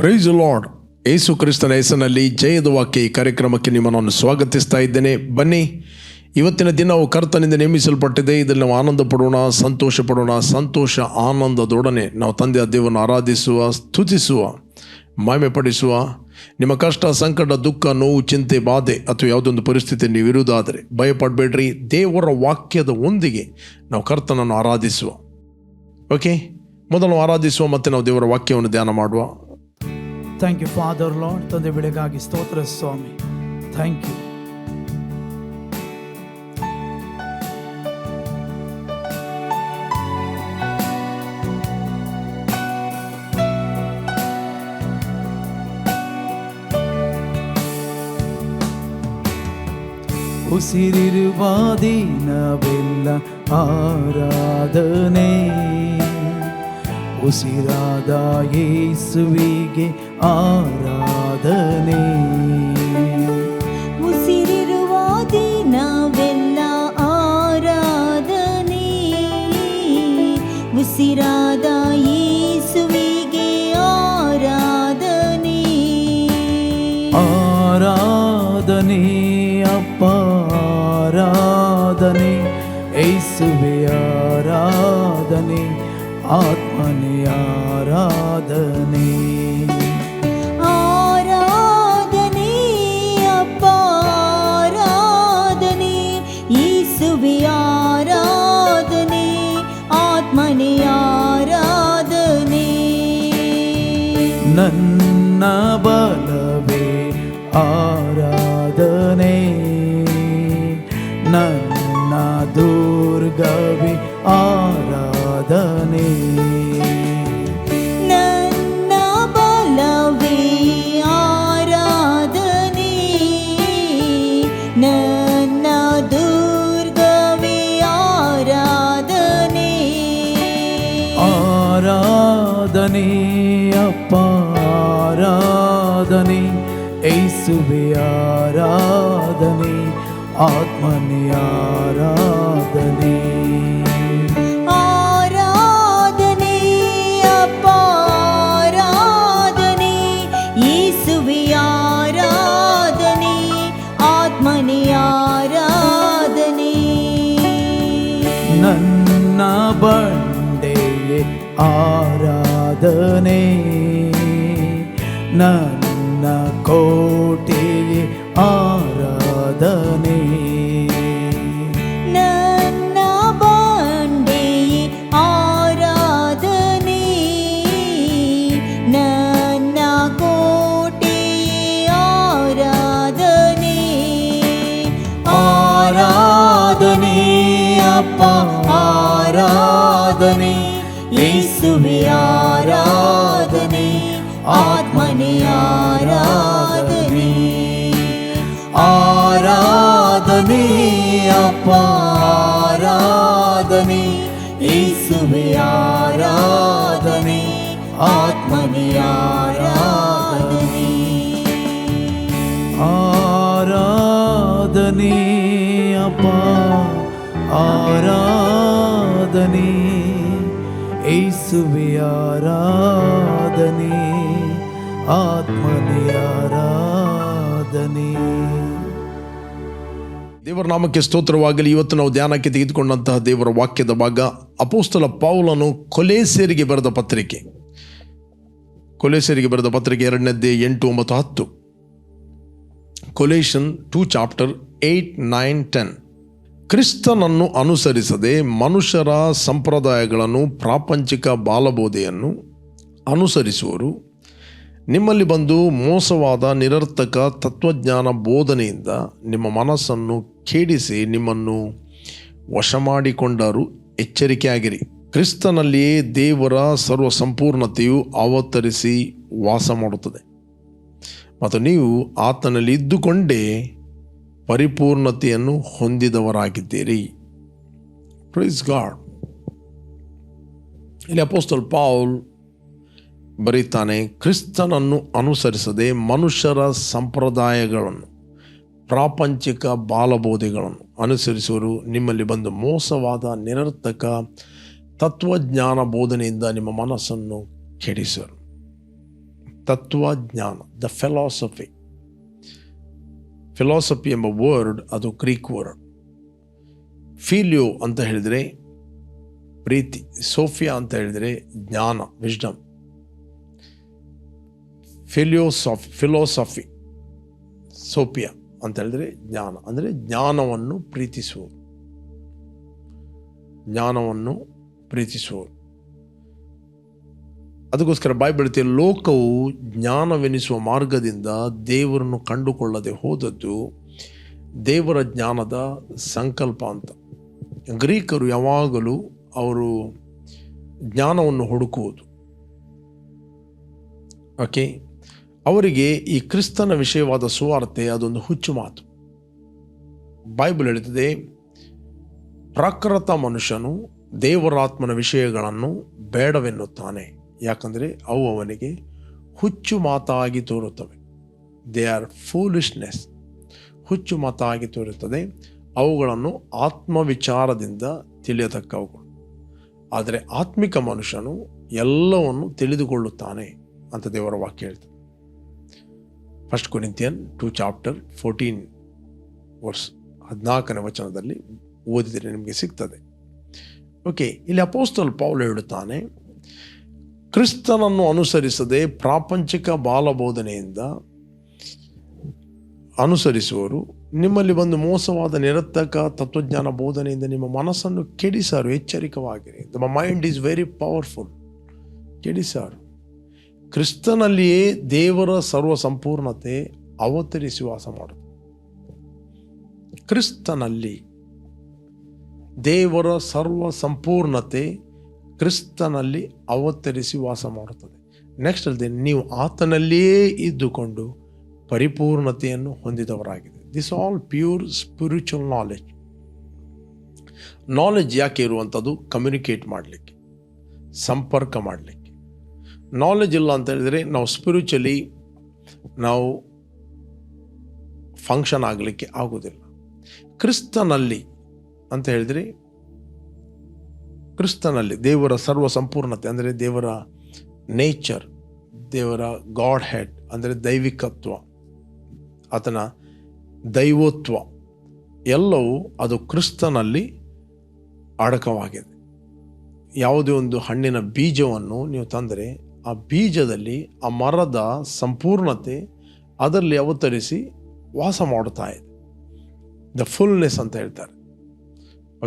Price lord ಏಸು ಕ್ರಿಸ್ತನ ಹೆಸರಿನಲ್ಲಿ ಜಯದ ವಾಕ್ಯ ಈ ಕಾರ್ಯಕ್ರಮಕ್ಕೆ ನಿಮ್ಮನ್ನು ಸ್ವಾಗತಿಸ್ತಾ ಇದ್ದೇನೆ. ಬನ್ನಿ, ಇವತ್ತಿನ ದಿನವು ಕರ್ತನಿಂದ ನೇಮಿಸಲ್ಪಟ್ಟಿದೆ. ಇದರಲ್ಲಿ ನಾವು ಆನಂದ ಪಡೋಣ ಸಂತೋಷ ಪಡೋಣ ಸಂತೋಷ ಆನಂದದೊಡನೆ ನಾವು ತಂದೆಯ ದೇವರನ್ನು ಆರಾಧಿಸುವ, ಸ್ತುತಿಸುವ ಮಹಿಮೆ ಪಡಿಸುವ ನಿಮ್ಮ ಕಷ್ಟ, ಸಂಕಟ, ದುಃಖ, ನೋವು, ಚಿಂತೆ, ಬಾಧೆ ಅಥವಾ ಯಾವುದೊಂದು ಪರಿಸ್ಥಿತಿ ನೀವು ಇರುವುದಾದರೆ ಭಯಪಡಬೇಡ್ರಿ. ದೇವರ ವಾಕ್ಯದ ಒಂದಿಗೆ ನಾವು ಕರ್ತನನ್ನು ಆರಾಧಿಸುವ. ಓಕೆ ಮೊದಲು ಆರಾಧಿಸುವ ಮತ್ತು ನಾವು ದೇವರ ವಾಕ್ಯವನ್ನು ಧ್ಯಾನ ಮಾಡುವ. ಥ್ಯಾಂಕ್ ಯು ಫಾದರ್ ಲಾರ್ಡ್ ತಂದೆ ಬೆಳಗಾಗಿ ಸ್ತೋತ್ರ, ಸ್ವಾಮಿ. ಥ್ಯಾಂಕ್ ಯು ಉಸಿರಿರುವ ದಿನವೆಲ್ಲ ಆರಾಧನೆ. ಉಸಿರಾದ ಯೇಸುವಿಗೆ ಆರಾಧನೆ ಉಸಿರಿರುವ ದಿನವೆಲ್ಲ ಆರಾಧನೆ ಉಸಿರಾದ ಯೇಸುವಿಗೆ ಆರಾಧನೆ ಆರಾಧನೆ ಅಪ್ಪ ಆರಾಧನೆ ಯೇಸುವೆ ಆರಾಧನೆ ಆತ್ಮನೆ ಆರಾಧನೆ ಆರಾಧನೆ ಆರಾಧನೆ ನನ್ನ ದುರ್ಗವೇ ಆರಾಧನೆ ನನ್ನ ಬಲವೇ ಆರಾಧನೆ ನನ್ನ ದುರ್ಗವೇ ಆರಾಧನೆ ಆರಾಧನೆ ಅಪ್ಪ ಆರಾಧನೆ ಯೇಸುವೆ ಆರಾಧನೆ ಆತ್ಮನೆ ಆರಾಧನೆ ಆರಾಧನೆ ಅಪ್ಪ ಆರಾಧನೆ ಯೇಸುವೆ ಆರಾಧನೆ ಆತ್ಮನೆ ಆರಾಧನೆ ನನ್ನ ಬಂಡೆಯೇ ಆರಾಧನೆ ನನ್ನ ಕೋಟೆಯೇ ಅಪ್ಪ ಆರಾಧನೆ ಯೇಸುವೆ ಆರಾಧನೆ ಆತ್ಮನೆ ಆರಾಧನೆ ಆರಾಧನೆ ಅಪ್ಪ ಆರಾಧನೆ ಯೇಸುವೆ ಆರಾಧನೆ ಆತ್ಮನೆ ಆರಾಧನೆ ಆರಾಧನೆ ಅಪ್ಪ ಆರಾಧನೆ ಯೇಸುವೆ ಆರಾಧನೆ, ಆತ್ಮನೆ ಆರಾಧನೆ. ದೇವರ ನಾಮಕ್ಕೆ ಸ್ತೋತ್ರವಾಗಲಿ. ಇವತ್ತು ನಾವು ಧ್ಯಾನಕ್ಕೆ ತೆಗೆದುಕೊಂಡಂತಹ ದೇವರ ವಾಕ್ಯದ ಭಾಗ ಅಪೋಸ್ತಲ ಪೌಲನು ಕೊಲೇಸೇರಿಗೆ ಬರೆದ ಪತ್ರಿಕೆ. ಕೊಲೇಸೇರಿಗೆ ಬರೆದ ಪತ್ರಿಕೆ ಎರಡನೇದ್ದೇ ಎಂಟು ಒಂಬತ್ತು ಹತ್ತು. Colossians two chapter eight nine, ten. ಕ್ರಿಸ್ತನನ್ನು ಅನುಸರಿಸದೆ ಮನುಷ್ಯರ ಸಂಪ್ರದಾಯಗಳನ್ನು ಪ್ರಾಪಂಚಿಕ ಬಾಲಬೋಧೆಯನ್ನು ಅನುಸರಿಸುವರು. ನಿಮ್ಮಲ್ಲಿ ಬಂದು ಮೋಸವಾದ ನಿರರ್ಥಕ ತತ್ವಜ್ಞಾನ ಬೋಧನೆಯಿಂದ ನಿಮ್ಮ ಮನಸ್ಸನ್ನು ಖೇಡಿಸಿ ನಿಮ್ಮನ್ನು ವಶ ಮಾಡಿಕೊಂಡರು ಎಚ್ಚರಿಕೆಯಾಗಿರಿ. ಕ್ರಿಸ್ತನಲ್ಲಿಯೇ ದೇವರ ಸರ್ವ ಸಂಪೂರ್ಣತೆಯು ಅವತರಿಸಿ ವಾಸ ಮಾಡುತ್ತದೆ. ಮತ್ತು ನೀವು ಆತನಲ್ಲಿ ಇದ್ದುಕೊಂಡೇ ಪರಿಪೂರ್ಣತೆಯನ್ನು ಹೊಂದಿದವರಾಗಿದ್ದೀರಿ. ಪ್ರೈಸ್ ಗಾಡ್ ಇಲ್ಲಿ ಅಪೋಸ್ತಲ್ ಪೌಲ್ ಬರೀತಾನೆ, ಕ್ರಿಸ್ತನನ್ನು ಅನುಸರಿಸದೆ ಮನುಷ್ಯರ ಸಂಪ್ರದಾಯಗಳನ್ನು, ಪ್ರಾಪಂಚಿಕ ಬಾಲಬೋಧೆಗಳನ್ನು ಅನುಸರಿಸುವರು. ನಿಮ್ಮಲ್ಲಿ ಬಂದು ಮೋಸವಾದ, ನಿರರ್ಥಕ, ತತ್ವಜ್ಞಾನ ಬೋಧನೆಯಿಂದ ನಿಮ್ಮ ಮನಸ್ಸನ್ನು ಕೆಡಿಸರು ತತ್ವಜ್ಞಾನ ದ ಫಿಲಾಸಫಿ ಫಿಲಾಸಫಿ ಎಂಬ ವರ್ಡ್ ಅದು ಗ್ರೀಕ್ ವರ್ಡ್ ಫೀಲಿಯೋ ಅಂತ ಹೇಳಿದರೆ ಪ್ರೀತಿ, ಸೋಫಿಯಾ ಅಂತ ಹೇಳಿದರೆ ಜ್ಞಾನ ವಿಜ್ಡಮ್ ಫಿಲಿಯೋಸಾಫಿ, ಫಿಲೋಸಫಿ, ಸೋಫಿಯಾ ಅಂತ ಹೇಳಿದರೆ ಜ್ಞಾನ. ಅಂದರೆ ಜ್ಞಾನವನ್ನು ಪ್ರೀತಿಸುವುದು. ಜ್ಞಾನವನ್ನು ಪ್ರೀತಿಸುವುದು. ಅದಕ್ಕೋಸ್ಕರ ಬಾಯ್ಬಿಡುತ್ತೆ ಲೋಕವು ಜ್ಞಾನವೆನಿಸುವ ಮಾರ್ಗದಿಂದ ದೇವರನ್ನು ಕಂಡುಕೊಳ್ಳದೆ ಹೋದದ್ದು ದೇವರ ಜ್ಞಾನದ ಸಂಕಲ್ಪ ಅಂತ. ಗ್ರೀಕರು ಯಾವಾಗಲೂ ಅವರು ಜ್ಞಾನವನ್ನು ಹುಡುಕುವುದು. ಓಕೆ ಅವರಿಗೆ ಈ ಕ್ರಿಸ್ತನ ವಿಷಯವಾದ ಸುವಾರ್ತೆ ಅದೊಂದು ಹುಚ್ಚು ಮಾತು. ಬೈಬಲ್ ಹೇಳುತ್ತದೆ, ಪ್ರಾಕೃತ ಮನುಷ್ಯನು ದೇವರಾತ್ಮನ ವಿಷಯಗಳನ್ನು ಬೇಡವೆನ್ನುತ್ತಾನೆ. ಯಾಕಂದರೆ ಅವು ಅವನಿಗೆ ಹುಚ್ಚು ಮಾತಾಗಿ ತೋರುತ್ತವೆ. ದೇ ಆರ್ ಫೂಲಿಶ್ನೆಸ್ ಹುಚ್ಚು ಮಾತಾಗಿ ತೋರುತ್ತದೆ. ಅವುಗಳನ್ನು ಆತ್ಮವಿಚಾರದಿಂದ ತಿಳಿಯತಕ್ಕವುಗಳು. ಆದರೆ ಆತ್ಮಿಕ ಮನುಷ್ಯನು ಎಲ್ಲವನ್ನು ತಿಳಿದುಕೊಳ್ಳುತ್ತಾನೆ ಅಂತ ದೇವರ ವಾಕ್ಯ ಹೇಳ್ತದೆ. First Corinthian two chapter fourteen verse ಹದಿನಾಲ್ಕನೇ ವಚನದಲ್ಲಿ ಓದಿದರೆ ನಿಮಗೆ ಸಿಗ್ತದೆ. ಓಕೆ ಇಲ್ಲಿ ಅಪೋಸ್ತಲ್ ಪೌಲ್ ಹೇಳುತ್ತಾನೆ ಕ್ರಿಸ್ತನನ್ನು ಅನುಸರಿಸದೆ ಪ್ರಾಪಂಚಿಕ ಬಾಲಬೋಧನೆಯಿಂದ ಅನುಸರಿಸುವರು. ನಿಮ್ಮಲ್ಲಿ ಒಂದು ಮೋಸವಾದ ನಿರರ್ಥಕ ತತ್ವಜ್ಞಾನ ಬೋಧನೆಯಿಂದ ನಿಮ್ಮ ಮನಸ್ಸನ್ನು ಕೆಡಿಸಾರು, ಎಚ್ಚರಿಕವಾಗಿರಿ. ನಮ್ಮ ಮೈಂಡ್ ಈಸ್ ವೆರಿ ಪವರ್ಫುಲ್ ಕೆಡಿಸಾರು. ಕ್ರಿಸ್ತನಲ್ಲಿಯೇ ದೇವರ ಸರ್ವ ಸಂಪೂರ್ಣತೆ ಅವತರಿಸಿ ವಾಸ ಮಾಡುತ್ತೆ ಕ್ರಿಸ್ತನಲ್ಲಿ ದೇವರ ಸರ್ವ ಸಂಪೂರ್ಣತೆ ಕ್ರಿಸ್ತನಲ್ಲಿ ಅವತರಿಸಿ ವಾಸ ಮಾಡುತ್ತದೆ. ನೆಕ್ಸ್ಟ್ ಅಲ್ಲದೆ ನೀವು ಆತನಲ್ಲಿಯೇ ಇದ್ದುಕೊಂಡು ಪರಿಪೂರ್ಣತೆಯನ್ನು ಹೊಂದಿದವರಾಗಿದೆ. This all pure spiritual knowledge knowledge ಯಾಕೆ ಇರುವಂಥದ್ದು? ಕಮ್ಯುನಿಕೇಟ್ ಮಾಡಲಿಕ್ಕೆ. ಸಂಪರ್ಕ ಮಾಡಲಿಕ್ಕೆ. ನಾಲೆಜ್ ಇಲ್ಲ ಅಂತ ಹೇಳಿದರೆ ನಾವು ಸ್ಪಿರಿಚುಲಿ ನಾವು ಫಂಕ್ಷನ್ ಆಗಲಿಕ್ಕೆ ಆಗೋದಿಲ್ಲ ಕ್ರಿಸ್ತನಲ್ಲಿ ಅಂತ ಹೇಳಿದರೆ ಕ್ರಿಸ್ತನಲ್ಲಿ ದೇವರ ಸರ್ವ ಸಂಪೂರ್ಣತೆ ಅಂದರೆ ದೇವರ ನೇಚರ್ ದೇವರ ಗಾಡ್ ಹೆಡ್ ಅಂದರೆ ದೈವಿಕತ್ವ, ಆತನ ದೈವತ್ವ, ಎಲ್ಲವೂ ಅದು ಕ್ರಿಸ್ತನಲ್ಲಿ ಅಡಕವಾಗಿದೆ. ಯಾವುದೇ ಒಂದು ಹಣ್ಣಿನ ಬೀಜವನ್ನು ನೀವು ತಂದರೆ ಆ ಬೀಜದಲ್ಲಿ ಆ ಮರದ ಸಂಪೂರ್ಣತೆ ಅದರಲ್ಲಿ ಅವತರಿಸಿ ವಾಸ ಮಾಡುತ್ತಾ ಇದೆ. ದ ಫುಲ್ನೆಸ್ ಅಂತ ಹೇಳ್ತಾರೆ.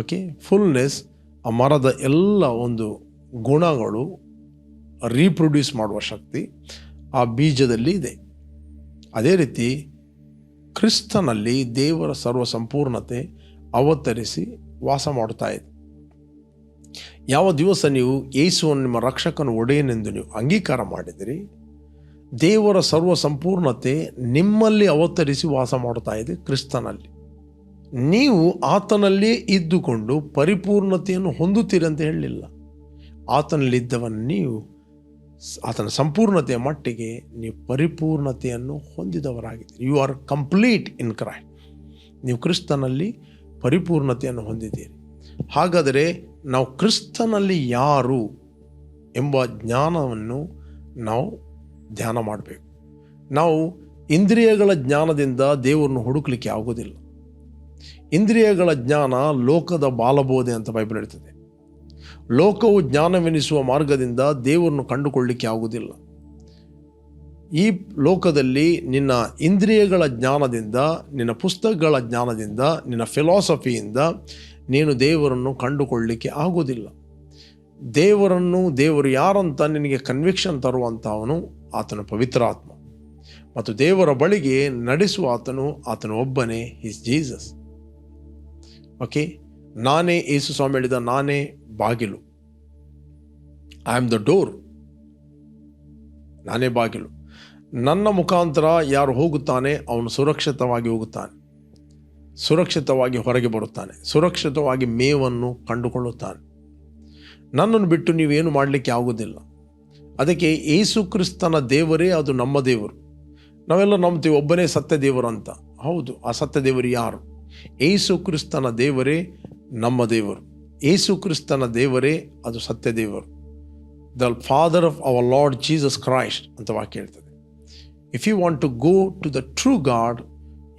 ಓಕೆ ಫುಲ್ನೆಸ್ ಆ ಮರದ ಎಲ್ಲ ಒಂದು ಗುಣಗಳು ರೀಪ್ರೊಡ್ಯೂಸ್ ಮಾಡುವ ಶಕ್ತಿ ಆ ಬೀಜದಲ್ಲಿ ಇದೆ. ಅದೇ ರೀತಿ ಕ್ರಿಸ್ತನಲ್ಲಿ ದೇವರ ಸರ್ವ ಸಂಪೂರ್ಣತೆ ಅವತರಿಸಿ ವಾಸ ಮಾಡುತ್ತಾ ಇದೆ. ಯಾವ ದಿವಸ ನೀವು ಯೇಸುವನ್ನು ನಿಮ್ಮ ರಕ್ಷಕನ ಒಡೆಯನೆಂದು ನೀವು ಅಂಗೀಕಾರ ಮಾಡಿದಿರಿ, ದೇವರ ಸರ್ವ ಸಂಪೂರ್ಣತೆ ನಿಮ್ಮಲ್ಲಿ ಅವತರಿಸಿ ವಾಸ ಮಾಡುತ್ತಾ ಇದೆ ಕ್ರಿಸ್ತನಲ್ಲಿ. ನೀವು ಆತನಲ್ಲಿ ಇದ್ದುಕೊಂಡು ಪರಿಪೂರ್ಣತೆಯನ್ನು ಹೊಂದುತ್ತೀರಿ ಅಂತ ಹೇಳಲಿಲ್ಲ. ಆತನಲ್ಲಿದ್ದವನು ನೀವು, ಆತನ ಸಂಪೂರ್ಣತೆಯ ಮಟ್ಟಿಗೆ ನೀವು ಪರಿಪೂರ್ಣತೆಯನ್ನು ಹೊಂದಿದವರಾಗಿದ್ದೀರಿ. ಯು ಆರ್ ಕಂಪ್ಲೀಟ್ ಇನ್ ಕ್ರೈ ನೀವು ಕ್ರಿಸ್ತನಲ್ಲಿ ಪರಿಪೂರ್ಣತೆಯನ್ನು ಹೊಂದಿದ್ದೀರಿ. ಹಾಗಾದರೆ ನಾವು ಕ್ರಿಸ್ತನಲ್ಲಿ ಯಾರು ಎಂಬ ಜ್ಞಾನವನ್ನು ನಾವು ಧ್ಯಾನ ಮಾಡಬೇಕು. ನಾವು ಇಂದ್ರಿಯಗಳ ಜ್ಞಾನದಿಂದ ದೇವರನ್ನು ಹುಡುಕಲಿಕ್ಕೆ ಆಗೋದಿಲ್ಲ ಇಂದ್ರಿಯಗಳ ಜ್ಞಾನ ಲೋಕದ ಬಾಲಬೋಧೆ ಅಂತ ಬೈಬಲ್ ಹೇಳ್ತದೆ. ಲೋಕವು ಜ್ಞಾನವೆನಿಸುವ ಮಾರ್ಗದಿಂದ ದೇವರನ್ನು ಕಂಡುಕೊಳ್ಳಿಕ್ಕೆ ಆಗುವುದಿಲ್ಲ. ಈ ಲೋಕದಲ್ಲಿ ನಿನ್ನ ಇಂದ್ರಿಯಗಳ ಜ್ಞಾನದಿಂದ, ನಿನ್ನ ಪುಸ್ತಕಗಳ ಜ್ಞಾನದಿಂದ, ನಿನ್ನ ಫಿಲಾಸಫಿಯಿಂದ ನೀನು ದೇವರನ್ನು ಕಂಡುಕೊಳ್ಳಿಕ್ಕೆ ಆಗುವುದಿಲ್ಲ. ದೇವರನ್ನು, ದೇವರು ಯಾರಂತ ನಿನಗೆ ಕನ್ವಿಕ್ಷನ್ ತರುವಂಥವನು ಆತನ ಪವಿತ್ರಾತ್ಮ ಮತ್ತು ದೇವರ ಬಳಿಗೆ ನಡೆಸುವ ಆತನು, ಆತನ ಒಬ್ಬನೇ ಹಿಸ್ ಜೀಸಸ್ ಓಕೆ? ನಾನೇ ಯೇಸು ಸ್ವಾಮಿ ಹೇಳಿದ ನಾನೇ ಬಾಗಿಲು. ಐ ಆಮ್ ದ ಡೋರ್ ನಾನೇ ಬಾಗಿಲು. ನನ್ನ ಮುಖಾಂತರ ಯಾರು ಹೋಗುತ್ತಾನೆ, ಅವನು ಸುರಕ್ಷಿತವಾಗಿ ಹೋಗುತ್ತಾನೆ. ಸುರಕ್ಷಿತವಾಗಿ ಹೊರಗೆ ಬರುತ್ತಾನೆ. ಸುರಕ್ಷಿತವಾಗಿ ಮೇವನ್ನು ಕಂಡುಕೊಳ್ಳುತ್ತಾನೆ. ನನ್ನನ್ನು ಬಿಟ್ಟು ನೀವೇನು ಮಾಡಲಿಕ್ಕೆ ಆಗುವುದಿಲ್ಲ. ಅದಕ್ಕೆ ಏಸು ಕ್ರಿಸ್ತನ ದೇವರೇ ಅದು ನಮ್ಮ ದೇವರು. ನಾವೆಲ್ಲ ನಂಬ್ತೀವಿ, ಒಬ್ಬನೇ ಸತ್ಯ ದೇವರು ಅಂತ. ಹೌದು, ಆ ಸತ್ಯ ದೇವರು ಯಾರು? ಏಸು ಕ್ರಿಸ್ತನ ದೇವರೇ ನಮ್ಮ ದೇವರು. ಏಸು ಕ್ರಿಸ್ತನ ದೇವರೇ ಅದು ಸತ್ಯ ದೇವರು. The father of our Lord Jesus Christ ಅಂತ ವಾಕ್ಯ ಹೇಳ್ತದೆ. If you want to go to the true God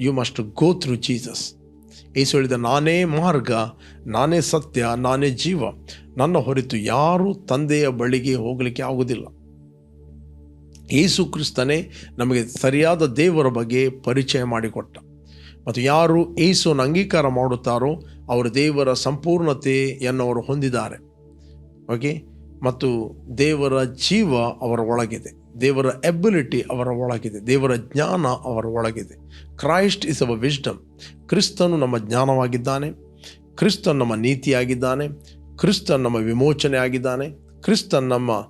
you must go through Jesus Yesu ಹೇಳಿದ, ನಾನೇ ಮಾರ್ಗ, ನಾನೇ ಸತ್ಯ, ನಾನೇ ಜೀವ. ನನ್ನ ಹೊರತು ಯಾರೂ ತಂದೆಯ ಬಳಿಗೆ ಹೋಗಲಿಕ್ಕೆ ಆಗುವುದಿಲ್ಲ. ಏಸು ಕ್ರಿಸ್ತನೇ ನಮಗೆ ಸರಿಯಾದ ದೇವರ ಬಗ್ಗೆ ಪರಿಚಯ ಮಾಡಿಕೊಟ್ಟ. ಮತ್ತು ಯಾರು ಏಸುವನ್ನು ಅಂಗೀಕಾರ ಮಾಡುತ್ತಾರೋ ಅವರು ದೇವರ ಸಂಪೂರ್ಣತೆಯನ್ನು ಅವರು ಹೊಂದಿದ್ದಾರೆ. ಓಕೆ ಮತ್ತು ದೇವರ ಜೀವ ಅವರ ಒಳಗಿದೆ. ದೇವರ ಎಬಿಲಿಟಿ ಅವರ ಒಳಗಿದೆ. ದೇವರ ಜ್ಞಾನ ಅವರ ಒಳಗಿದೆ. ಕ್ರೈಸ್ಟ್ ಇಸ್ ಅವ ವಿಸ್ಡಮ್ ಕ್ರಿಸ್ತನು ನಮ್ಮ ಜ್ಞಾನವಾಗಿದ್ದಾನೆ. ಕ್ರಿಸ್ತನ್ ನಮ್ಮ ನೀತಿಯಾಗಿದ್ದಾನೆ. ಕ್ರಿಸ್ತ ನಮ್ಮ ವಿಮೋಚನೆ ಆಗಿದ್ದಾನೆ ಕ್ರಿಸ್ತನ್ ನಮ್ಮ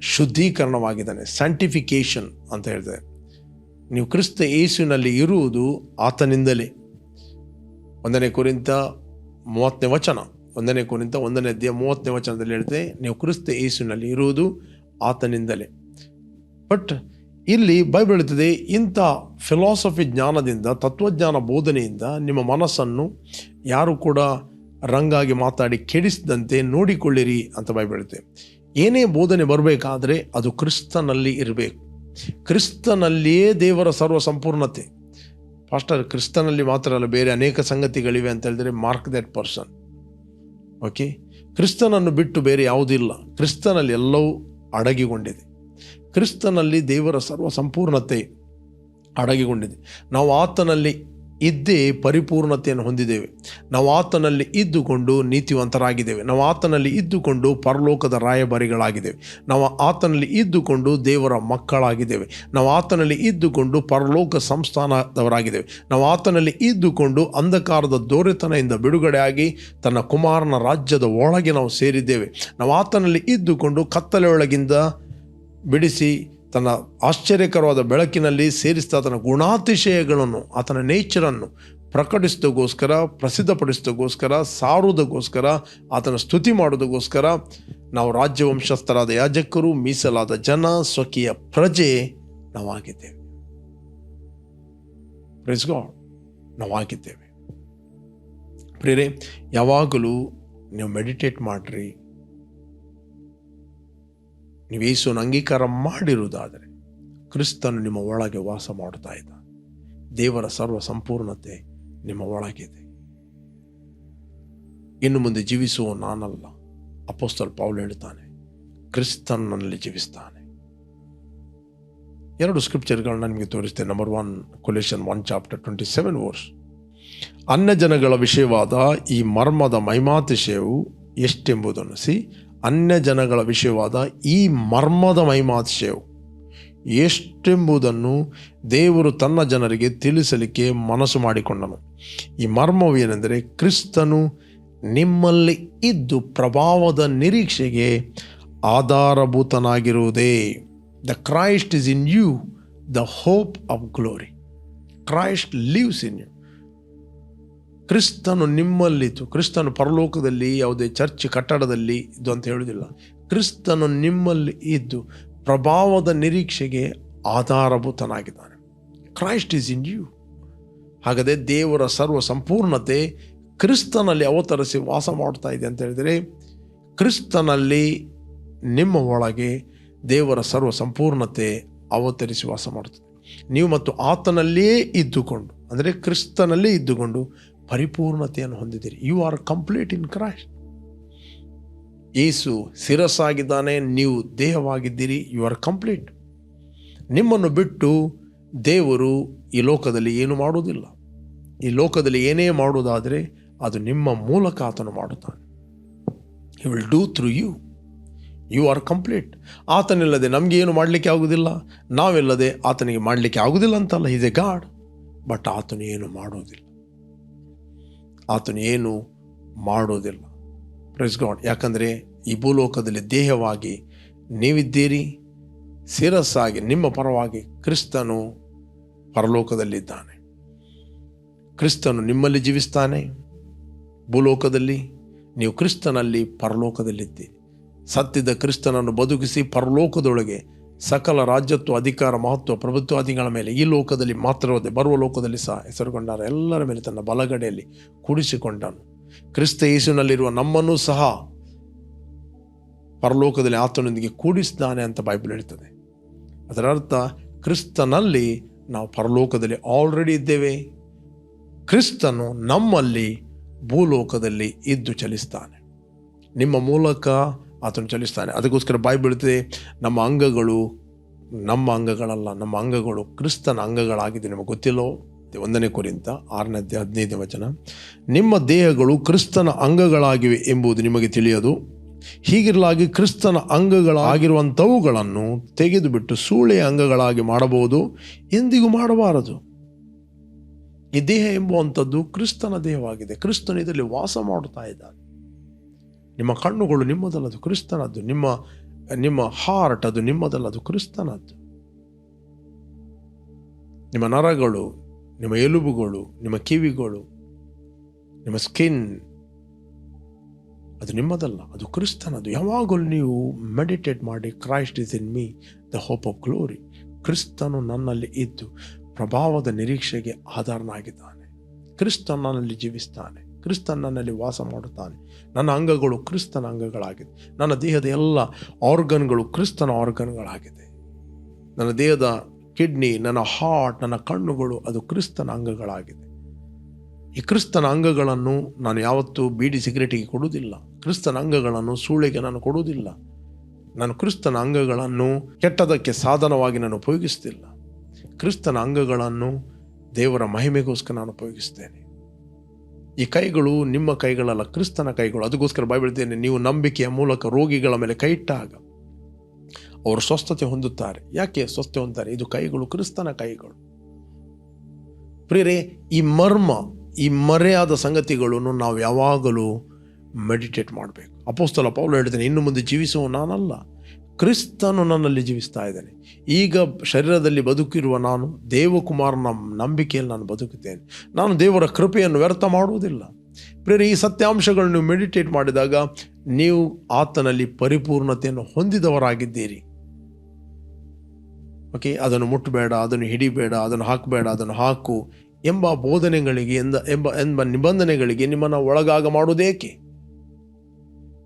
ಶುದ್ಧೀಕರಣವಾಗಿದ್ದಾನೆ. ಸ್ಯಾಂಟಿಫಿಕೇಶನ್ ಅಂತ ಹೇಳ್ತಾರೆ. ನೀವು ಕ್ರಿಸ್ತ ಯೇಸುವಿನಲ್ಲಿ ಇರುವುದು ಆತನಿಂದಲೇ. ಒಂದನೇ ಕುರಿತ ಮೂವತ್ತನೇ ವಚನ. ಒಂದನೇ ಕುರಿತ ಒಂದನೇ ಅಧ್ಯಾಯ ಮೂವತ್ತನೇ ವಚನದಲ್ಲಿ ಹೇಳ್ತೆ, ನೀವು ಕ್ರಿಸ್ತ ಯೇಸುವಿನಲ್ಲಿ ಇರುವುದು ಆತನಿಂದಲೇ. ಬಟ್ ಇಲ್ಲಿ ಬೈಬಲ್ ಹೇಳ್ತದೆ, ಇಂಥ ಫಿಲಾಸಫಿ ಜ್ಞಾನದಿಂದ, ತತ್ವಜ್ಞಾನ ಬೋಧನೆಯಿಂದ ನಿಮ್ಮ ಮನಸ್ಸನ್ನು ಯಾರು ಕೂಡ ರಂಗಾಗಿ ಮಾತಾಡಿ ಕೆಡಿಸಿದಂತೆ ನೋಡಿಕೊಳ್ಳಿರಿ ಅಂತ ಬೈಬಲ್ ಹೇಳುತ್ತೆ ಏನೇ ಬೋಧನೆ ಬರಬೇಕಾದ್ರೆ ಅದು ಕ್ರಿಸ್ತನಲ್ಲಿ ಇರಬೇಕು. ಕ್ರಿಸ್ತನಲ್ಲಿಯೇ ದೇವರ ಸರ್ವ ಸಂಪೂರ್ಣತೆ ಫಾಸ್ಟರ್ ಕ್ರಿಸ್ತನಲ್ಲಿ ಮಾತ್ರ ಅಲ್ಲ, ಬೇರೆ ಅನೇಕ ಸಂಗತಿಗಳಿವೆ ಅಂತ ಹೇಳಿದ್ರೆ ಮಾರ್ಕ್ ದಟ್ ಪರ್ಸನ್. ಓಕೆ? ಕ್ರಿಸ್ತನನ್ನು ಬಿಟ್ಟು ಬೇರೆ ಯಾವುದಿಲ್ಲ. ಕ್ರಿಸ್ತನಲ್ಲಿ ಎಲ್ಲವೂ ಅಡಗಿಕೊಂಡಿದೆ. ಕ್ರಿಸ್ತನಲ್ಲಿ ದೇವರ ಸರ್ವ ಸಂಪೂರ್ಣತೆ ಅಡಗಿಕೊಂಡಿದೆ. ನಾವು ಆತನಲ್ಲಿ ಇದ್ದೇ ಪರಿಪೂರ್ಣತೆಯನ್ನು ಹೊಂದಿದ್ದೇವೆ. ನಾವು ಆತನಲ್ಲಿ ಇದ್ದುಕೊಂಡು ನೀತಿವಂತರಾಗಿದ್ದೇವೆ. ನಾವು ಆತನಲ್ಲಿ ಇದ್ದುಕೊಂಡು ಪರಲೋಕದ ರಾಯಭಾರಿಗಳಾಗಿದ್ದೇವೆ. ನಾವು ಆತನಲ್ಲಿ ಇದ್ದುಕೊಂಡು ದೇವರ ಮಕ್ಕಳಾಗಿದ್ದೇವೆ. ನಾವು ಆತನಲ್ಲಿ ಇದ್ದುಕೊಂಡು ಪರಲೋಕ ಸಂಸ್ಥಾನದವರಾಗಿದ್ದೇವೆ. ನಾವು ಆತನಲ್ಲಿ ಇದ್ದುಕೊಂಡು ಅಂಧಕಾರದ ದೋರೆತನದಿಂದ ಬಿಡುಗಡೆಯಾಗಿ ತನ್ನ ಕುಮಾರನ ರಾಜ್ಯದ ಒಳಗೆ ನಾವು ಸೇರಿದ್ದೇವೆ. ನಾವು ಆತನಲ್ಲಿ ಇದ್ದುಕೊಂಡು ಕತ್ತಲೆಯೊಳಗಿಂದ ಬಿಡಿಸಿ ತನ್ನ ಆಶ್ಚರ್ಯಕರವಾದ ಬೆಳಕಿನಲ್ಲಿ ಸೇರಿಸಿದ ಆತನ ಗುಣಾತಿಶಯಗಳನ್ನು, ಆತನ ನೇಚರನ್ನು ಪ್ರಕಟಿಸಿದಗೋಸ್ಕರ ಪ್ರಸಿದ್ಧಪಡಿಸಿದಗೋಸ್ಕರ ಸಾರುವುದಕ್ಕೋಸ್ಕರ, ಆತನ ಸ್ತುತಿ ಮಾಡೋದಕ್ಕೋಸ್ಕರ ನಾವು ರಾಜ್ಯವಂಶಸ್ಥರಾದ ಯಾಜಕರು, ಮೀಸಲಾದ ಜನ, ಸ್ವಕೀಯ ಪ್ರಜೆ ನಾವಾಗಿದ್ದೇವೆ. ನಾವಾಗಿದ್ದೇವೆ. ಪ್ರೇರೆ ಯಾವಾಗಲೂ ನೀವು ಮೆಡಿಟೇಟ್ ಮಾಡಿರಿ. ನೀವು ಯೇಸುವನ್ನು ಅಂಗೀಕಾರ ಮಾಡಿರುವುದಾದರೆ ಕ್ರಿಸ್ತನು ನಿಮ್ಮ ಒಳಗೆ ವಾಸ ಮಾಡುತ್ತಾ ಇದ್ದ. ದೇವರ ಸರ್ವ ಸಂಪೂರ್ಣತೆ ನಿಮ್ಮ ಒಳಗಿದೆ. ಇನ್ನು ಮುಂದೆ ಜೀವಿಸುವ ನಾನಲ್ಲ. ಅಪೋಸ್ತಲ್ ಪೌಲ್ ಹೇಳ್ತಾನೆ ಕ್ರಿಸ್ತನಲ್ಲಿ ಜೀವಿಸ್ತಾನೆ. ಎರಡು ಸ್ಕ್ರಿಪ್ಚರ್ಗಳನ್ನ ನಿಮಗೆ ತೋರಿಸ್ತೇನೆ. Number one Colossians one chapter twenty seven verse ಅನ್ಯ ಜನಗಳ ವಿಷಯವಾದ ಈ ಮರ್ಮದ ಮೈಮಾತಿಶಯವು ಎಷ್ಟೆಂಬುದನ್ನು ಸಿ ಅನ್ಯ ಜನಗಳ ವಿಷಯವಾದ ಈ ಮರ್ಮದ ಮೈಮಾತ್ಸೆಯು ಎಷ್ಟೆಂಬುದನ್ನು ದೇವರು ತನ್ನ ಜನರಿಗೆ ತಿಳಿಸಲಿಕ್ಕೆ ಮನಸ್ಸು ಮಾಡಿಕೊಂಡನು. ಈ ಮರ್ಮವು ಏನೆಂದರೆ ಕ್ರಿಸ್ತನು ನಿಮ್ಮಲ್ಲಿ ಇದ್ದು ಪ್ರಭಾವದ ನಿರೀಕ್ಷೆಗೆ ಆಧಾರಭೂತನಾಗಿರುವುದೇ. The Christ is in you the hope of glory Christ lives in you ಕ್ರಿಸ್ತನು ನಿಮ್ಮಲ್ಲಿತ್ತು ಕ್ರಿಸ್ತನು ಪರಲೋಕದಲ್ಲಿ, ಯಾವುದೇ ಚರ್ಚ್ ಕಟ್ಟಡದಲ್ಲಿ ಇದ್ದು ಅಂತ ಹೇಳುವುದಿಲ್ಲ. ಕ್ರಿಸ್ತನು ನಿಮ್ಮಲ್ಲಿ ಇದ್ದು ಪ್ರಭಾವದ ನಿರೀಕ್ಷೆಗೆ ಆಧಾರಭೂತನಾಗಿದ್ದಾನೆ. ಕ್ರೈಸ್ಟ್ ಈಸ್ ಇನ್ ಯು ಹಾಗದೆ ದೇವರ ಸರ್ವ ಸಂಪೂರ್ಣತೆ ಕ್ರಿಸ್ತನಲ್ಲಿ ಅವತರಿಸಿ ವಾಸ ಮಾಡ್ತಾ ಇದೆ ಅಂತ ಹೇಳಿದರೆ, ಕ್ರಿಸ್ತನಲ್ಲಿ ನಿಮ್ಮ ಒಳಗೆ ದೇವರ ಸರ್ವ ಸಂಪೂರ್ಣತೆ ಅವತರಿಸಿ ವಾಸ ಮಾಡುತ್ತದೆ. ನೀವು ಮತ್ತು ಆತನಲ್ಲಿಯೇ ಇದ್ದುಕೊಂಡು, ಅಂದರೆ ಕ್ರಿಸ್ತನಲ್ಲೇ ಇದ್ದುಕೊಂಡು ಪರಿಪೂರ್ಣತೆಯನ್ನು ಹೊಂದಿದ್ದೀರಿ. You are complete in Christ Yesu ಶಿರಸ್ಸಾಗಿದ್ದಾನೆ, ನೀವು ದೇಹವಾಗಿದ್ದೀರಿ ಯು ಆರ್ ಕಂಪ್ಲೀಟ್ ನಿಮ್ಮನ್ನು ಬಿಟ್ಟು ದೇವರು ಈ ಲೋಕದಲ್ಲಿ ಏನು ಮಾಡುವುದಿಲ್ಲ. ಈ ಲೋಕದಲ್ಲಿ ಏನೇ ಮಾಡುವುದಾದರೆ ಅದು ನಿಮ್ಮ ಮೂಲಕ ಆತನು ಮಾಡುತ್ತಾನೆ. He will do through you you are complete ಆತನಿಲ್ಲದೆ ನಮಗೆ ಏನು ಮಾಡಲಿಕ್ಕೆ ಆಗುವುದಿಲ್ಲ ನಾವಿಲ್ಲದೆ ಆತನಿಗೆ ಮಾಡಲಿಕ್ಕೆ ಆಗುವುದಿಲ್ಲ ಅಂತಲ್ಲ. ಈಸ್ ಎ ಗಾಡ್ ಬಟ್ ಆತನು ಏನು ಮಾಡೋದಿಲ್ಲ ಆತನು ಏನು ಮಾಡೋದಿಲ್ಲ. ಪ್ರೆಸ್ ಗಾಡ್ ಯಾಕಂದರೆ ಈ ಭೂಲೋಕದಲ್ಲಿ ದೇಹವಾಗಿ ನೀವಿದ್ದೀರಿ, ಶಿರಸ್ಸಾಗಿ, ನಿಮ್ಮ ಪರವಾಗಿ ಕ್ರಿಸ್ತನು ಪರಲೋಕದಲ್ಲಿದ್ದಾನೆ. ಕ್ರಿಸ್ತನು ನಿಮ್ಮಲ್ಲಿ ಜೀವಿಸ್ತಾನೆ. ಭೂಲೋಕದಲ್ಲಿ ನೀವು ಕ್ರಿಸ್ತನಲ್ಲಿ ಪರಲೋಕದಲ್ಲಿದ್ದೀರಿ. ಸತ್ತಿದ್ದ ಕ್ರಿಸ್ತನನ್ನು ಬದುಕಿಸಿ ಪರಲೋಕದೊಳಗೆ ಸಕಲ ರಾಜ್ಯತ್ವ, ಅಧಿಕಾರ, ಮಹತ್ವ, ಪ್ರಭುತ್ವಾದಿಗಳ ಮೇಲೆ ಈ ಲೋಕದಲ್ಲಿ ಮಾತ್ರವಲ್ಲದೆ ಬರುವ ಲೋಕದಲ್ಲಿ ಸಹ ಹೆಸರುಗೊಂಡಾರ ಎಲ್ಲರ ಮೇಲೆ ತನ್ನ ಬಲಗಡೆಯಲ್ಲಿ ಕೂಡಿಸಿಕೊಂಡನು. ಕ್ರಿಸ್ತ ಯೇಸುನಲ್ಲಿರುವ ನಮ್ಮನ್ನು ಸಹ ಪರಲೋಕದಲ್ಲಿ ಆತನೊಂದಿಗೆ ಕೂಡಿಸಿದ್ದಾನೆ ಅಂತ ಬೈಬಲ್ ಹೇಳ್ತದೆ. ಅದರ ಅರ್ಥ ಕ್ರಿಸ್ತನಲ್ಲಿ ನಾವು ಪರಲೋಕದಲ್ಲಿ ಆಲ್ರೆಡಿ ಇದ್ದೇವೆ. ಕ್ರಿಸ್ತನು ನಮ್ಮಲ್ಲಿ ಭೂಲೋಕದಲ್ಲಿ ಇದ್ದು ಚಲಿಸ್ತಾನೆ. ನಿಮ್ಮ ಮೂಲಕ ಆತನು ಚಲಿಸ್ತಾನೆ. ಅದಕ್ಕೋಸ್ಕರ ಬಾಯಿ ಬೀಳುತ್ತದೆ ನಮ್ಮ ಅಂಗಗಳು, ನಮ್ಮ ಅಂಗಗಳಲ್ಲ, ನಮ್ಮ ಅಂಗಗಳು ಕ್ರಿಸ್ತನ ಅಂಗಗಳಾಗಿದೆ. ನಿಮಗೆ ಗೊತ್ತಿಲ್ಲೋ ಒಂದನೇ ಕುರಿತ ಆರನೇ ಹದಿನೈದು ವಚನ. ನಿಮ್ಮ ದೇಹಗಳು ಕ್ರಿಸ್ತನ ಅಂಗಗಳಾಗಿವೆ ಎಂಬುದು ನಿಮಗೆ ತಿಳಿಯದು. ಹೀಗಿರಲಾಗಿ ಕ್ರಿಸ್ತನ ಅಂಗಗಳಾಗಿರುವಂಥವುಗಳನ್ನು ತೆಗೆದುಬಿಟ್ಟು ಸೂಳೆಯ ಅಂಗಗಳಾಗಿ ಮಾಡಬಹುದು, ಎಂದಿಗೂ ಮಾಡಬಾರದು. ಈ ದೇಹ ಎಂಬುವಂಥದ್ದು ಕ್ರಿಸ್ತನ ದೇಹವಾಗಿದೆ. ಕ್ರಿಸ್ತನ ಇದರಲ್ಲಿ ವಾಸ ಮಾಡುತ್ತಾ ಇದ್ದಾನೆ. ನಿಮ್ಮ ಕಣ್ಣುಗಳು ನಿಮ್ಮದಲ್ಲದು, ಕ್ರಿಸ್ತನದ್ದು. ನಿಮ್ಮ ನಿಮ್ಮ ಹಾರ್ಟ್ ಅದು ನಿಮ್ಮದಲ್ಲದು, ಕ್ರಿಸ್ತನದ್ದು. ನಿಮ್ಮ ನರಗಳು, ನಿಮ್ಮ ಎಲುಬುಗಳು, ನಿಮ್ಮ ಕಿವಿಗಳು, ನಿಮ್ಮ ಸ್ಕಿನ್ ಅದು ನಿಮ್ಮದಲ್ಲ, ಅದು ಕ್ರಿಸ್ತನದು ಯಾವಾಗಲೂ ನೀವು ಮೆಡಿಟೇಟ್ ಮಾಡಿ Christ is in me the hope of glory ಕ್ರಿಸ್ತನು ನನ್ನಲ್ಲಿ ಇದ್ದು ಪ್ರಭಾವದ ನಿರೀಕ್ಷೆಗೆ ಆಧಾರನಾಗಿದ್ದಾನೆ. ಕ್ರಿಸ್ತನಲ್ಲಿ ಜೀವಿಸ್ತಾನೆ. ಕ್ರಿಸ್ತನ್ ನನ್ನಲ್ಲಿ ವಾಸ ಮಾಡುತ್ತಾನೆ. ನನ್ನ ಅಂಗಗಳು ಕ್ರಿಸ್ತನ ಅಂಗಗಳಾಗಿದೆ ನನ್ನ ದೇಹದ ಎಲ್ಲ ಆರ್ಗನ್ಗಳು ಕ್ರಿಸ್ತನ ಆರ್ಗನ್ಗಳಾಗಿದೆ ನನ್ನ ದೇಹದ ಕಿಡ್ನಿ ನನ್ನ ಹಾರ್ಟ್ ನನ್ನ ಕಣ್ಣುಗಳು ಅದು ಕ್ರಿಸ್ತನ ಅಂಗಗಳಾಗಿದೆ ಈ ಕ್ರಿಸ್ತನ ಅಂಗಗಳನ್ನು ನಾನು ಯಾವತ್ತೂ ಬೀಡಿ ಸಿಗರೇಟಿಗೆ ಕೊಡುವುದಿಲ್ಲ. ಕ್ರಿಸ್ತನ ಅಂಗಗಳನ್ನು ಸೂಳೆಗೆ ನಾನು ಕೊಡುವುದಿಲ್ಲ. ನಾನು ಕ್ರಿಸ್ತನ ಅಂಗಗಳನ್ನು ಕೆಟ್ಟದಕ್ಕೆ ಸಾಧನವಾಗಿ ನಾನು ಉಪಯೋಗಿಸ್ತಿಲ್ಲ. ಕ್ರಿಸ್ತನ ಅಂಗಗಳನ್ನು ದೇವರ ಮಹಿಮೆಗೋಸ್ಕರ ನಾನು ಉಪಯೋಗಿಸ್ತೇನೆ. ಈ ಕೈಗಳು ನಿಮ್ಮ ಕೈಗಳಲ್ಲ, ಕ್ರಿಸ್ತನ ಕೈಗಳು. ಅದಕ್ಕೋಸ್ಕರ ಬಾಯ್ಬಿಡ್ತೇನೆ ನೀವು ನಂಬಿಕೆಯ ಮೂಲಕ ರೋಗಿಗಳ ಮೇಲೆ ಕೈ ಇಟ್ಟಾಗ ಅವರು ಸ್ವಸ್ಥತೆ ಹೊಂದುತ್ತಾರೆ. ಯಾಕೆ ಸ್ವಸ್ಥತೆ ಹೊಂದುತ್ತಾರೆ? ಇದು ಕೈಗಳು, ಕ್ರಿಸ್ತನ ಕೈಗಳು. ಪ್ರಿಯರೇ, ಈ ಮರ್ಮ, ಈ ಮರೆಯಾದ ಸಂಗತಿಗಳನ್ನು ನಾವು ಯಾವಾಗಲೂ ಮೆಡಿಟೇಟ್ ಮಾಡಬೇಕು. ಅಪೋಸ್ತಲ ಪೌಲ ಹೇಳ್ತೇನೆ, ಇನ್ನು ಮುಂದೆ ಜೀವಿಸುವ ನಾನಲ್ಲ ಕ್ರಿಸ್ತನು ನನ್ನಲ್ಲಿ ಜೀವಿಸ್ತಾ ಇದ್ದಾನೆ. ಈಗ ಶರೀರದಲ್ಲಿ ಬದುಕಿರುವ ನಾನು ದೇವಕುಮಾರನ ನಂಬಿಕೆಯಲ್ಲಿ ನಾನು ಬದುಕುತ್ತೇನೆ. ನಾನು ದೇವರ ಕೃಪೆಯನ್ನು ವ್ಯರ್ಥ ಮಾಡುವುದಿಲ್ಲ. ಪ್ರೇರಿ ಈ ಸತ್ಯಾಂಶಗಳನ್ನು ನೀವು ಮೆಡಿಟೇಟ್ ಮಾಡಿದಾಗ ನೀವು ಆತನಲ್ಲಿ ಪರಿಪೂರ್ಣತೆಯನ್ನು ಹೊಂದಿದವರಾಗಿದ್ದೀರಿ. ಓಕೆ ಅದನ್ನು ಮುಟ್ಟಬೇಡ, ಅದನ್ನು ಹಿಡಿಬೇಡ, ಅದನ್ನು ಹಾಕಬೇಡ, ಅದನ್ನು ಹಾಕು ಎಂಬ ಬೋಧನೆಗಳಿಗೆ ಎಂದ ಎಂಬ ಎಂಬ ನಿಬಂಧನೆಗಳಿಗೆ ನಿಮ್ಮನ್ನು ಒಳಗಾಗ ಮಾಡುವುದೇಕೆ?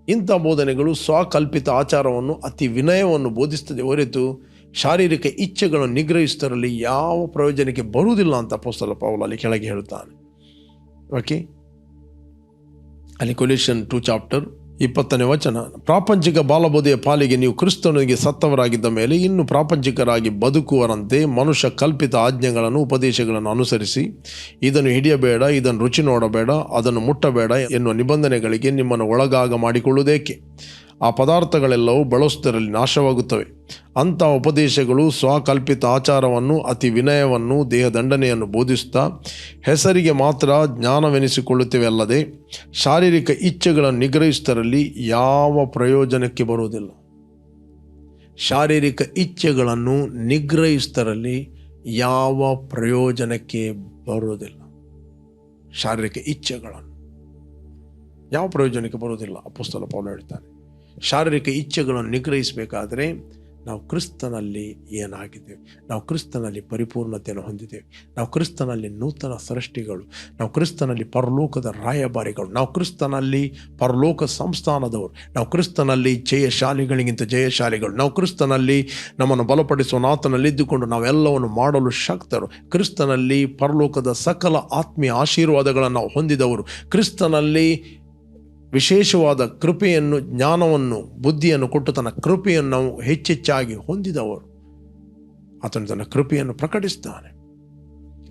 ಇಂಥ ಬೋಧನೆಗಳು ಸ್ವಕಲ್ಪಿತ ಆಚಾರವನ್ನು ಅತಿ ವಿನಯವನ್ನು ಬೋಧಿಸ್ತದೆ ಹೊರತು ಶಾರೀರಿಕ ಇಚ್ಛೆಗಳನ್ನು ನಿಗ್ರಹಿಸುವುದರಲ್ಲಿ ಯಾವ ಪ್ರಯೋಜನಕ್ಕೆ ಬರುವುದಿಲ್ಲ ಅಂತ ಪೋಸ್ತಲ ಪೌಲ ಅಲ್ಲಿ ಕೆಳಗೆ ಹೇಳುತ್ತಾನೆ. ಓಕೆ ಅಲ್ಲಿ ಕೊಲ್ಯೂಷನ್ ಟು ಚಾಪ್ಟರ್ ಇಪ್ಪತ್ತನೇ ವಚನ, ಪ್ರಾಪಂಚಿಕ ಬಾಲಬೋಧೆಯ ಪಾಲಿಗೆ ನೀವು ಕ್ರಿಸ್ತನಿಗೆ ಸತ್ತವರಾಗಿದ್ದ ಮೇಲೆ ಇನ್ನು ಪ್ರಾಪಂಚಿಕರಾಗಿ ಬದುಕುವರಂತೆ ಮನುಷ್ಯ ಕಲ್ಪಿತ ಆಜ್ಞೆಗಳನ್ನು, ಉಪದೇಶಗಳನ್ನು ಅನುಸರಿಸಿ, ಇದನ್ನು ಹಿಡಿಯಬೇಡ, ಇದನ್ನು ರುಚಿ ನೋಡಬೇಡ, ಅದನ್ನು ಮುಟ್ಟಬೇಡ ಎನ್ನುವ ನಿಬಂಧನೆಗಳಿಗೆ ನಿಮ್ಮನ್ನು ಒಳಗಾಗ ಮಾಡಿಕೊಳ್ಳುವುದೇಕೆ ಆ ಪದಾರ್ಥಗಳೆಲ್ಲವೂ ಬಳಸುವುದರಲ್ಲಿ ನಾಶವಾಗುತ್ತವೆ. ಅಂಥ ಉಪದೇಶಗಳು ಸ್ವಕಲ್ಪಿತ ಆಚಾರವನ್ನು, ಅತಿ ವಿನಯವನ್ನು, ದೇಹದಂಡನೆಯನ್ನು ಬೋಧಿಸುತ್ತಾ ಹೆಸರಿಗೆ ಮಾತ್ರ ಜ್ಞಾನವೆನಿಸಿಕೊಳ್ಳುತ್ತೇವೆ ಅಲ್ಲದೆ ಶಾರೀರಿಕ ಇಚ್ಛೆಗಳನ್ನು ನಿಗ್ರಹಿಸುವುದರಲ್ಲಿ ಯಾವ ಪ್ರಯೋಜನಕ್ಕೆ ಬರುವುದಿಲ್ಲ. ಶಾರೀರಿಕ ಇಚ್ಛೆಗಳನ್ನು ನಿಗ್ರಹಿಸುವುದರಲ್ಲಿ ಯಾವ ಪ್ರಯೋಜನಕ್ಕೆ ಬರುವುದಿಲ್ಲ. ಶಾರೀರಿಕ ಇಚ್ಛೆಗಳನ್ನು ಯಾವ ಪ್ರಯೋಜನಕ್ಕೆ ಬರುವುದಿಲ್ಲ, ಅಪುಸ್ತಲ ಪೌಲ ಹೇಳ್ತಾನೆ. ಶಾರೀರಿಕ ಇಚ್ಛೆಗಳನ್ನು ನಿಗ್ರಹಿಸಬೇಕಾದರೆ ನಾವು ಕ್ರಿಸ್ತನಲ್ಲಿ ಏನಾಗಿದ್ದೇವೆ? ನಾವು ಕ್ರಿಸ್ತನಲ್ಲಿ ಪರಿಪೂರ್ಣತೆಯನ್ನು ಹೊಂದಿದ್ದೇವೆ. ನಾವು ಕ್ರಿಸ್ತನಲ್ಲಿ ನೂತನ ಸೃಷ್ಟಿಗಳು. ನಾವು ಕ್ರಿಸ್ತನಲ್ಲಿ ಪರಲೋಕದ ರಾಯಭಾರಿಗಳು. ನಾವು ಕ್ರಿಸ್ತನಲ್ಲಿ ಪರಲೋಕ ಸಂಸ್ಥಾನದವರು. ನಾವು ಕ್ರಿಸ್ತನಲ್ಲಿ ಜಯಶಾಲಿಗಳಿಗಿಂತ ಜಯಶಾಲಿಗಳು. ನಾವು ಕ್ರಿಸ್ತನಲ್ಲಿ ನಮ್ಮನ್ನು ಬಲಪಡಿಸುವ ನಾತನಲ್ಲಿ ಇದ್ದುಕೊಂಡು ನಾವೆಲ್ಲವನ್ನು ಮಾಡಲು ಶಕ್ತರು. ಕ್ರಿಸ್ತನಲ್ಲಿ ಪರಲೋಕದ ಸಕಲ ಆತ್ಮೀಯ ಆಶೀರ್ವಾದಗಳನ್ನು ನಾವು ಹೊಂದಿದವರು. ಕ್ರಿಸ್ತನಲ್ಲಿ ವಿಶೇಷವಾದ ಕೃಪೆಯನ್ನು, ಜ್ಞಾನವನ್ನು, ಬುದ್ಧಿಯನ್ನು ಕೊಟ್ಟು ತನ್ನ ಕೃಪೆಯನ್ನು ನಾವು ಹೆಚ್ಚೆಚ್ಚಾಗಿ ಹೊಂದಿದವರು. ಆತನು ತನ್ನ ಕೃಪೆಯನ್ನು ಪ್ರಕಟಿಸ್ತಾನೆ.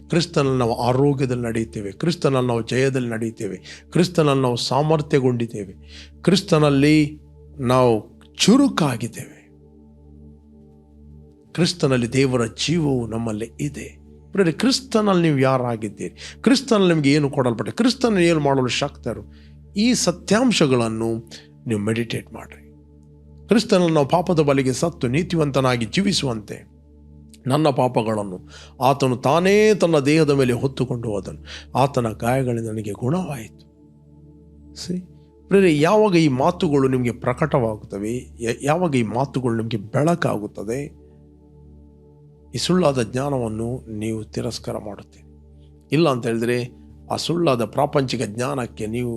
ಕ್ರಿಸ್ತನಲ್ಲಿ ನಾವು ಆರೋಗ್ಯದಲ್ಲಿ ನಡೆಯುತ್ತೇವೆ. ಕ್ರಿಸ್ತನಲ್ಲಿ ನಾವು ಜಯದಲ್ಲಿ ನಡೆಯುತ್ತೇವೆ. ಕ್ರಿಸ್ತನಲ್ಲಿ ನಾವು ಸಾಮರ್ಥ್ಯಗೊಂಡಿದ್ದೇವೆ. ಕ್ರಿಸ್ತನಲ್ಲಿ ನಾವು ಚುರುಕಾಗಿದ್ದೇವೆ. ಕ್ರಿಸ್ತನಲ್ಲಿ ದೇವರ ಜೀವವು ನಮ್ಮಲ್ಲಿ ಇದೆ. ಕ್ರಿಸ್ತನಲ್ಲಿ ನೀವು ಯಾರಾಗಿದ್ದೀರಿ? ಕ್ರಿಸ್ತನಲ್ಲಿ ನಿಮಗೆ ಏನು ಕೊಡಲ್ಪಟ್ಟೆ ಕ್ರಿಸ್ತನ ಏನು ಮಾಡಲು ಶಕ್ತರು? ಈ ಸತ್ಯಾಂಶಗಳನ್ನು ನೀವು ಮೆಡಿಟೇಟ್ ಮಾಡಿರಿ. ಕ್ರಿಸ್ತನನ್ನು ಪಾಪದ ಬಲಿಗೆ ಸತ್ತು ನೀತಿವಂತನಾಗಿ ಜೀವಿಸುವಂತೆ ನನ್ನ ಪಾಪಗಳನ್ನು ಆತನು ತಾನೇ ತನ್ನ ದೇಹದ ಮೇಲೆ ಹೊತ್ತುಕೊಂಡು ಹೋದನು. ಆತನ ಗಾಯಗಳಿಂದ ನನಗೆ ಗುಣವಾಯಿತು. ಸರಿ ಪ್ರೇರೆ ಯಾವಾಗ ಈ ಮಾತುಗಳು ನಿಮಗೆ ಪ್ರಕಟವಾಗುತ್ತವೆ ಯಾವಾಗ ಈ ಮಾತುಗಳು ನಿಮಗೆ ಬೆಳಕಾಗುತ್ತದೆ, ಈ ಸುಳ್ಳಾದ ಜ್ಞಾನವನ್ನು ನೀವು ತಿರಸ್ಕಾರ ಮಾಡುತ್ತೀರಿ. ಇಲ್ಲ ಅಂತ ಹೇಳಿದ್ರೆ ಆ ಸುಳ್ಳಾದ ಪ್ರಾಪಂಚಿಕ ಜ್ಞಾನಕ್ಕೆ ನೀವು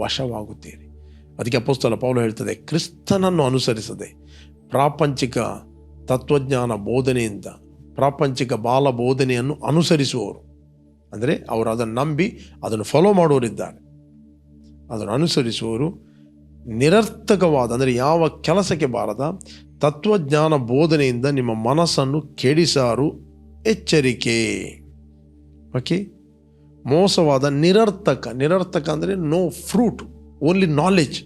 ವಶವಾಗುತ್ತೀರಿ. ಅದಕ್ಕೆ ಅಪೋಸ್ತಲ ಪೌಲು ಹೇಳ್ತದೆ, ಕ್ರಿಸ್ತನನ್ನು ಅನುಸರಿಸದೆ ಪ್ರಾಪಂಚಿಕ ತತ್ವಜ್ಞಾನ ಬೋಧನೆಯಿಂದ ಪ್ರಾಪಂಚಿಕ ಬಾಲ ಬೋಧನೆಯನ್ನು ಅನುಸರಿಸುವವರು. ಅಂದರೆ ಅವರು ಅದನ್ನು ನಂಬಿ ಅದನ್ನು ಫಾಲೋ ಮಾಡುವವರಿದ್ದಾರೆ. ಅದನ್ನು ಅನುಸರಿಸುವವರು ನಿರರ್ಥಕವಾದ, ಅಂದರೆ ಯಾವ ಕೆಲಸಕ್ಕೆ ಬಾರದ ತತ್ವಜ್ಞಾನ ಬೋಧನೆಯಿಂದ ನಿಮ್ಮ ಮನಸ್ಸನ್ನು ಕೆಡಿಸಾರು ಎಚ್ಚರಿಕೆ. ಓಕೆ ಮೋಸವಾದ ನಿರರ್ಥಕ ನಿರರ್ಥಕ ಅಂದರೆ no fruit only knowledge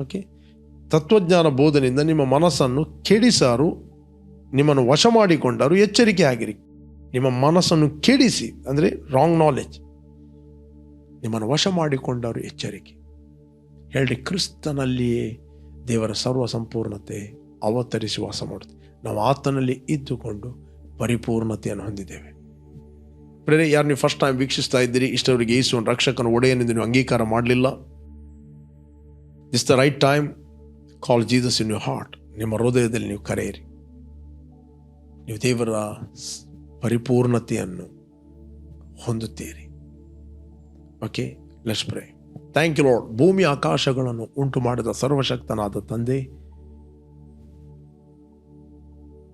okay ತತ್ವಜ್ಞಾನ ಬೋಧನೆಯಿಂದ ನಿಮ್ಮ ಮನಸ್ಸನ್ನು ಕೆಡಿಸಾರು, ನಿಮ್ಮನ್ನು ವಶ ಮಾಡಿಕೊಂಡರು ಎಚ್ಚರಿಕೆ ಆಗಿರಿ. ನಿಮ್ಮ ಮನಸ್ಸನ್ನು ಕೆಡಿಸಿ ಅಂದರೆ ರಾಂಗ್ ನಾಲೆಜ್ ನಿಮ್ಮನ್ನು ವಶ ಮಾಡಿಕೊಂಡರು ಎಚ್ಚರಿಕೆ. ಹೇಳಿ ಕ್ರಿಸ್ತನಲ್ಲಿಯೇ ದೇವರ ಸರ್ವ ಸಂಪೂರ್ಣತೆ ಅವತರಿಸಿ ವಾಸ ಮಾಡುತ್ತೆ. ನಾವು ಆತನಲ್ಲಿ ಇದ್ದುಕೊಂಡು ಪರಿಪೂರ್ಣತೆಯನ್ನು ಹೊಂದಿದ್ದೇವೆ. ಪ್ರೇರೆ ಯಾರು ನೀವು ಫಸ್ಟ್ ಟೈಮ್ ವೀಕ್ಷಿಸ್ತಾ ಇದ್ದೀರಿ ಇಷ್ಟವರಿಗೆ ಯೇಸುವನ್ನು ರಕ್ಷಕನ ಒಡೆಯನೆಂದು ನೀವು ಅಂಗೀಕಾರ ಮಾಡಲಿಲ್ಲ. Is the right time call Jesus in you heart ನಿಮ್ಮ ಹೃದಯದಲ್ಲಿ ನೀವು ಕರೆಯಿರಿ. ನೀವು ದೇವರ ಪರಿಪೂರ್ಣತೆಯನ್ನು ಹೊಂದುತ್ತೀರಿ. ಓಕೆ ಲಕ್ಷ್ಮೇ ಥ್ಯಾಂಕ್ ಯು ಲಾರ್ಡ್ ಭೂಮಿ ಆಕಾಶಗಳನ್ನು ಉಂಟು ಮಾಡಿದ ಸರ್ವಶಕ್ತನಾದ ತಂದೆ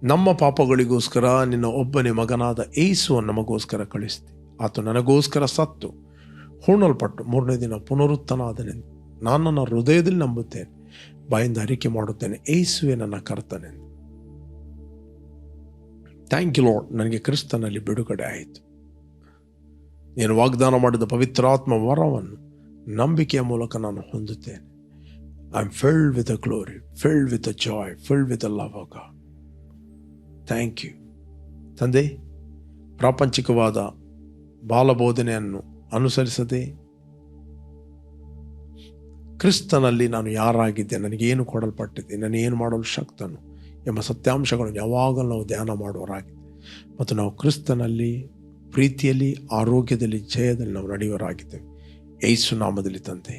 ನಮ್ಮ ಪಾಪಗಳಿಗೋಸ್ಕರ ನಿನ್ನ ಒಬ್ಬನೇ ಮಗನಾದ ಏಸು ನಮಗೋಸ್ಕರ ಕಳಿಸ್ತಿ ಆತ ನನಗೋಸ್ಕರ ಸತ್ತು, ಹೂಣಲ್ಪಟ್ಟು ಮೂರನೇ ದಿನ ಪುನರುತ್ತನಾದನೆಂದು ನಾನು ನನ್ನ ಹೃದಯದಲ್ಲಿ ನಂಬುತ್ತೇನೆ. ಬಾಯಿಂದ ಅರಿಕೆ ಮಾಡುತ್ತೇನೆ. ಏಸುವೆ ನನ್ನ ಕರ್ತನೆಂದು. ಥ್ಯಾಂಕ್ ಯು ಲಾರ್ಡ್ ನನಗೆ ಕ್ರಿಸ್ತನಲ್ಲಿ ಬಿಡುಗಡೆ ಆಯಿತು. ನೀನು ವಾಗ್ದಾನ ಮಾಡಿದ ಪವಿತ್ರಾತ್ಮ ವರವನ್ನು ನಂಬಿಕೆಯ ಮೂಲಕ ನಾನು ಹೊಂದುತ್ತೇನೆ. I am filled with a glory filled with a joy filled with a love God thank you ತಂದೆ, ಪ್ರಾಪಂಚಿಕವಾದ ಬಾಲಬೋಧನೆಯನ್ನು ಅನುಸರಿಸದೆ ಕ್ರಿಸ್ತನಲ್ಲಿ ನಾನು ಯಾರಾಗಿದ್ದೆ, ನನಗೇನು ಕೊಡಲ್ಪಟ್ಟಿದ್ದೆ ನಾನು ಏನು ಮಾಡಲು ಶಕ್ತನು ಎಂಬ ಸತ್ಯಾಂಶಗಳನ್ನು ಯಾವಾಗಲೂ ನಾವು ಧ್ಯಾನ ಮಾಡುವರಾಗಿದೆ ಮತ್ತು ನಾವು ಕ್ರಿಸ್ತನಲ್ಲಿ, ಪ್ರೀತಿಯಲ್ಲಿ, ಆರೋಗ್ಯದಲ್ಲಿ, ಜಯದಲ್ಲಿ ನಾವು ನಡೆಯುವರಾಗಿದ್ದೇವೆ ಏಸು ನಾಮದಲ್ಲಿ ತಂದೆ.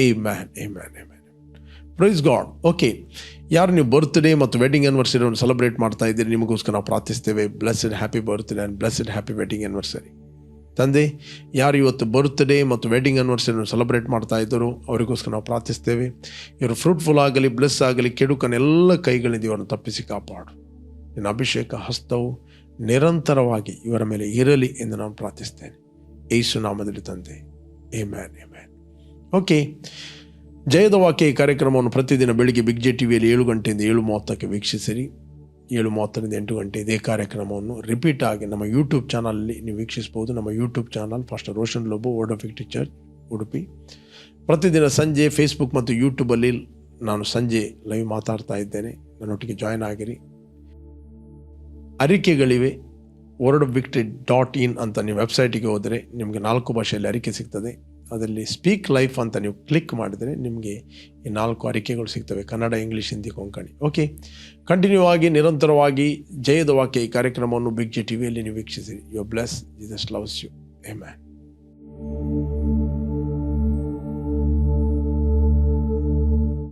ಏ ಮ್ಯಾನ್ ಏ ಮ್ಯಾನ್ ಪ್ರೈಸ್ ಗಾಡ್ ಓಕೆ ಯಾರು ನೀವು ಬರ್ತ್ಡೇ ಮತ್ತು ವೆಡ್ಡಿಂಗ್ ಆ್ಯನಿವರ್ಸರಿಯನ್ನು ಸೆಲೆಬ್ರೇಟ್ ಮಾಡ್ತಾ ಇದ್ದೀರಿ, ನಿಮಗೋಸ್ಕರ ನಾವು ಪ್ರಾರ್ಥಿಸ್ತೇವೆ. Blessed happy birthday and blessed happy wedding anniversary ತಂದೆ, ಯಾರು ಇವತ್ತು ಬರ್ತ್ಡೇ ಮತ್ತು ವೆಡ್ಡಿಂಗ್ ಆ್ಯನಿವರ್ಸರಿಯನ್ನು ಸೆಲೆಬ್ರೇಟ್ ಮಾಡ್ತಾ ಇದ್ದರು, ಅವರಿಗೋಸ್ಕರ ನಾವು ಪ್ರಾರ್ಥಿಸ್ತೇವೆ. ಇವರು ಫ್ರೂಟ್ಫುಲ್ ಆಗಲಿ ಬ್ಲೆಸ್ ಆಗಲಿ ಕೆಡುಕನೆಲ್ಲ ಕೈಗಳಿಂದ ಇವರನ್ನು ತಪ್ಪಿಸಿ ಕಾಪಾಡು. ನಿನ್ನ ಅಭಿಷೇಕ ಹಸ್ತವು ನಿರಂತರವಾಗಿ ಇವರ ಮೇಲೆ ಇರಲಿ ಎಂದು ನಾನು ಪ್ರಾರ್ಥಿಸ್ತೇನೆ. ಏಸು ನಾಮದಲ್ಲಿ ತಂದೆ. ಏ ಮ್ಯಾನ್ ಏ ಮ್ಯಾನ್ ಓಕೆ ಜಯದ ವಾಕ್ಯ ಈ ಕಾರ್ಯಕ್ರಮವನ್ನು ಪ್ರತಿದಿನ ಬೆಳಿಗ್ಗೆ ಬಿಗ್ ಜೆ ಟಿ ವಿಯಲ್ಲಿ ಏಳು ಗಂಟೆಯಿಂದ ಏಳು ಮೂವತ್ತಕ್ಕೆ ವೀಕ್ಷಿಸಿರಿ. ಏಳು ಮೂವತ್ತರಿಂದ ಎಂಟು ಗಂಟೆ ಇದೇ ಕಾರ್ಯಕ್ರಮವನ್ನು ರಿಪೀಟ್ ಆಗಿ ನಮ್ಮ ಯೂಟ್ಯೂಬ್ ಚಾನಲಲ್ಲಿ ನೀವು ವೀಕ್ಷಿಸ್ಬೋದು ನಮ್ಮ YouTube channel first Roshan Lobo word of victory church Udupi ಪ್ರತಿದಿನ ಸಂಜೆ ಫೇಸ್ಬುಕ್ ಮತ್ತು ಯೂಟ್ಯೂಬಲ್ಲಿ ನಾನು ಸಂಜೆ ಲೈವ್ ಮಾತಾಡ್ತಾ ಇದ್ದೇನೆ. ನನ್ನೊಟ್ಟಿಗೆ ಜಾಯ್ನ್ ಆಗಿರಿ. ಅರಿಕೆಗಳಿವೆ. ವರ್ಡ್ ಆಫ್ ಡಾಟ್ ಇನ್ ಅಂತ ನೀವು ವೆಬ್ಸೈಟಿಗೆ ಹೋದರೆ ನಿಮಗೆ ನಾಲ್ಕು ಭಾಷೆಯಲ್ಲಿ ಅರಿಕೆ ಸಿಗ್ತದೆ. ಅದರಲ್ಲಿ ಸ್ಪೀಕ್ ಲೈಫ್ ಅಂತ ನೀವು ಕ್ಲಿಕ್ ಮಾಡಿದರೆ ನಿಮಗೆ ಈ ನಾಲ್ಕು ಅರಿಕೆಗಳು ಸಿಗ್ತವೆ. Kannada English Hindi Konkani okay continue ಆಗಿ, ನಿರಂತರವಾಗಿ ಜಯದ ವಾಕ್ಯ ಈ ಕಾರ್ಯಕ್ರಮವನ್ನು ಬಿಗ್ ಜಿ ಟಿ ವಿಯಲ್ಲಿ ನೀವು ವೀಕ್ಷಿಸಿ you bless Jesus loves you amen